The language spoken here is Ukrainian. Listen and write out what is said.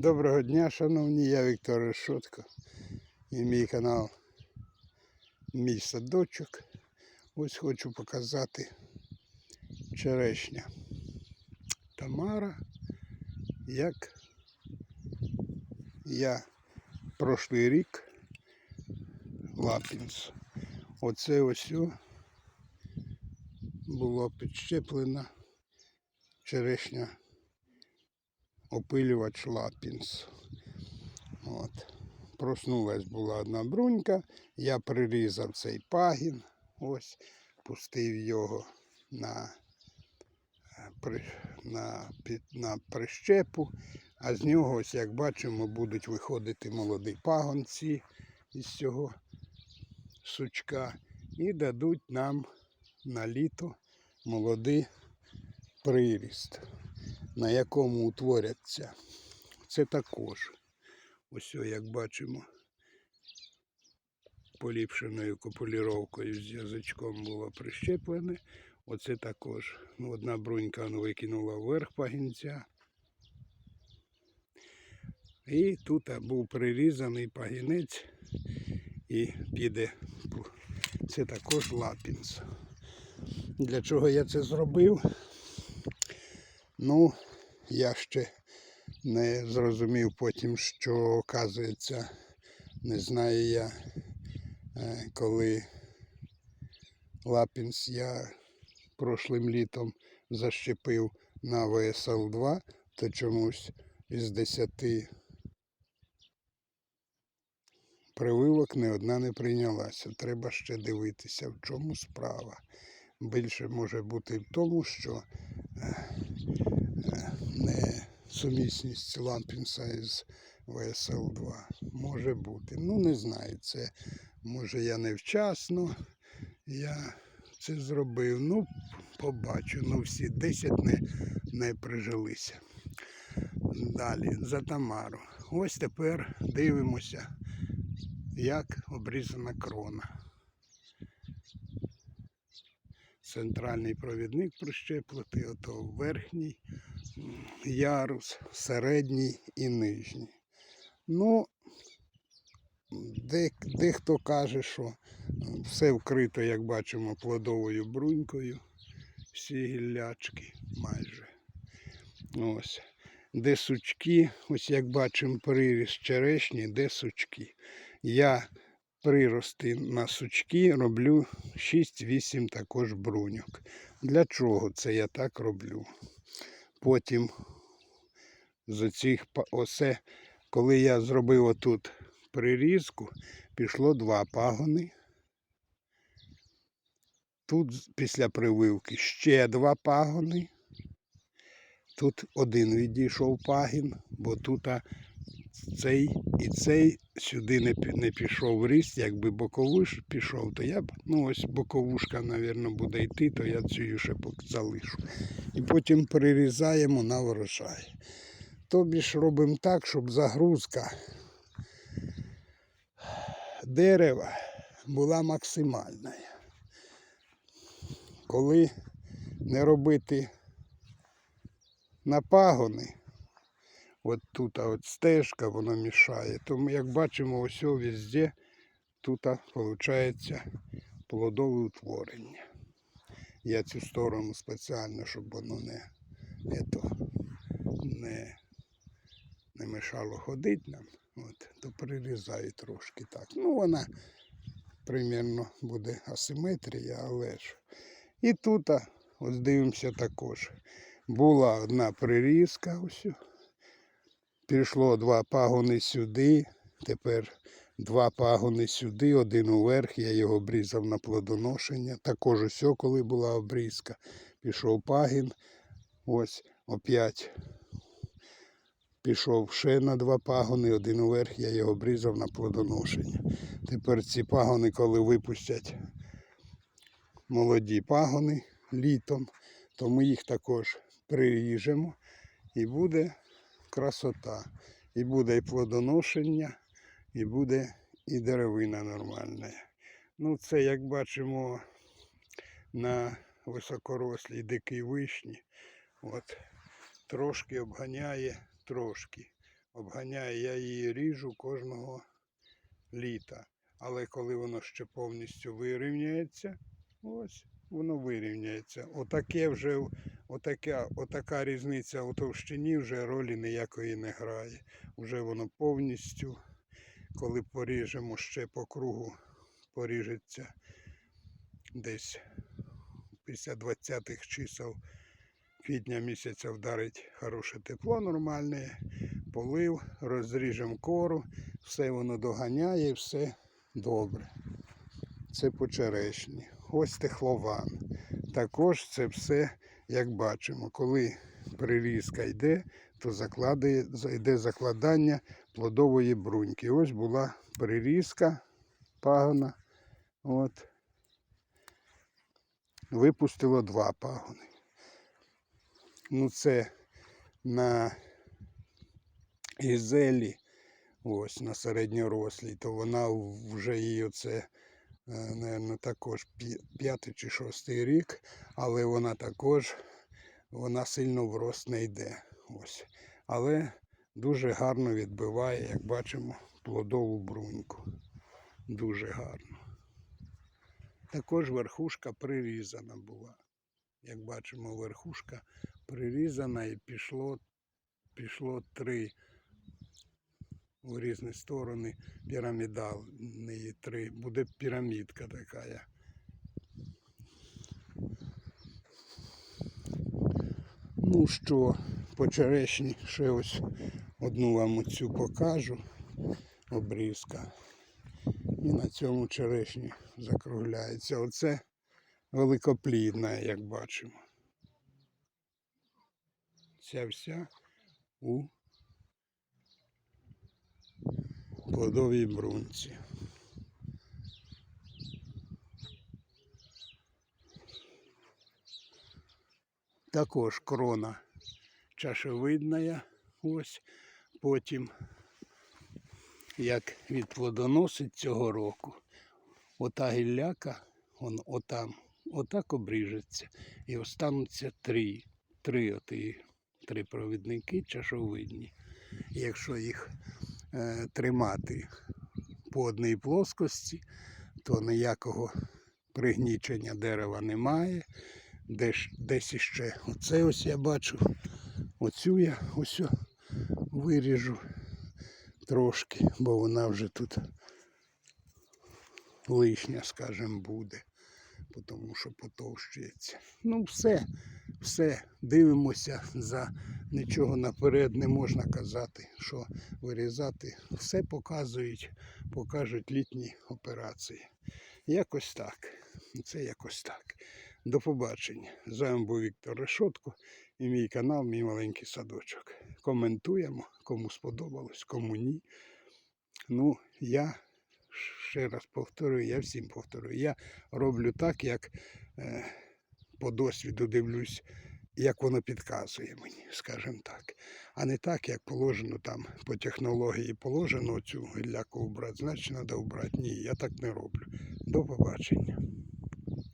Доброго дня, шановні, я Віктор Решотко і мій канал Мій садочок. Ось хочу показати черешня Тамара, як я прошлий рік Лапінс. Оце ось було підщеплена черешня опилювач Лапінс. От. Проснулась була одна брунька, я прирізав цей пагін, ось, пустив його на, е, на, на прищепу, а з нього, ось як бачимо, будуть виходити молоді пагонці із цього сучка і дадуть нам на літо молодий приріст на якому утворяться. Це також. Ось, як бачимо, поліпшеною копуліровкою з язичком було прищеплене. Оце також. Ну, одна брунька ну, викинула вверх пагінця. І тут був прирізаний пагінець і піде. Це також лапінс. Для чого я це зробив? Ну, я ще не зрозумів потім, що оказується, не знаю я, е, коли Лапінс я прошлим літом защепив на ВСЛ-2, то чомусь із 10 прививок не одна не прийнялася. Треба ще дивитися, в чому справа. Більше може бути в тому, що е, не сумісність лампінса із ВСЛ-2. Може бути. Ну, не знаю. Це може я невчасно. Я це зробив. Ну, побачу. Ну, всі 10 не, не прижилися. Далі, за Тамару. Ось тепер дивимося, як обрізана крона. Центральний провідник прищеплити, ото верхній ярус, середній і нижній. Ну, дехто каже, що все вкрито, як бачимо, плодовою брунькою, всі гіллячки майже. Ось. Де сучки, ось як бачимо, приріс черешні, де сучки. Я прирости на сучки роблю 6-8 також бруньок. Для чого це я так роблю? Потім з оцих осе, коли я зробив отут прирізку, пішло два пагони. Тут після прививки ще два пагони. Тут один відійшов пагін, бо тут цей і цей сюди не, не пішов ріст, якби боковуш пішов, то я б, ну ось боковушка, мабуть, буде йти, то я цю ще залишу. І потім перерізаємо на врожай. Тобі ж робимо так, щоб загрузка дерева була максимальна. Коли не робити на пагони, от тут от стежка, воно мішає. Тому, як бачимо, ось везде тут виходить плодове утворення. Я цю сторону спеціально, щоб воно не, ето, не, не мешало ходити нам. От, то прирізаю трошки так. Ну, вона примірно буде асиметрія, але ж. І тут, ось дивимося також. Була одна прирізка, ось. Пішло два пагони сюди, тепер два пагони сюди, один уверх, я його обрізав на плодоношення. Також ось, коли була обрізка, пішов пагін, ось опять пішов ще на два пагони, один уверх, я його обрізав на плодоношення. Тепер ці пагони, коли випустять молоді пагони літом, то ми їх також приріжемо і буде красота. І буде і плодоношення, і буде і деревина нормальна. Ну, це, як бачимо, на високорослій дикій вишні. От, трошки обганяє, трошки обганяє, я її ріжу кожного літа. Але коли воно ще повністю вирівняється, ось воно вирівняється. Отаке вже, отака, отака різниця у товщині вже ролі ніякої не грає. Вже воно повністю, коли поріжемо ще по кругу, поріжеться десь після 20-х чисел квітня місяця вдарить хороше тепло нормальне, полив, розріжемо кору, все воно доганяє, все добре. Це по черешні. Ось техлован. Також це все, як бачимо, коли прирізка йде, то закладає, йде закладання плодової бруньки. Ось була прирізка пагона. От. Випустило два пагони. Ну, це на Ізелі, ось на середньорослій, то вона вже її оце, напевно, також п'ятий чи шостий рік, але вона також вона сильно в рост не йде. Ось. Але дуже гарно відбиває, як бачимо, плодову бруньку. Дуже гарно. Також верхушка прирізана була. Як бачимо, верхушка прирізана і пішло, пішло три у різні сторони пірамідальні три. Буде пірамідка така. Ну що, по черешні ще ось одну вам оцю покажу. Обрізка. І на цьому черешні закругляється. Оце великоплідна, як бачимо. Ця вся у плодовій брунці. Також крона чашевидна. Ось потім, як відплодоносить цього року, ота гілляка, он отам, отак обріжеться. І остануться три. Три оті, три провідники чашовидні. Якщо їх тримати по одній плоскості, то ніякого пригнічення дерева немає. Десь, десь іще оце ось я бачу. Оцю я ось виріжу трошки, бо вона вже тут лишня, скажімо, буде, тому що потовщується. Ну, все, все, дивимося за нічого наперед не можна казати, що вирізати. Все показують, покажуть літні операції. Якось так. Це якось так. До побачення. З вами був Віктор Решотко і мій канал, мій маленький садочок. Коментуємо, кому сподобалось, кому ні. Ну, я ще раз повторюю, я всім повторюю, я роблю так, як е, по досвіду дивлюсь, як воно підказує мені, скажімо так. А не так, як положено там по технології положено цю гілляку вбрати, значить треба вбрати. Ні, я так не роблю. До побачення.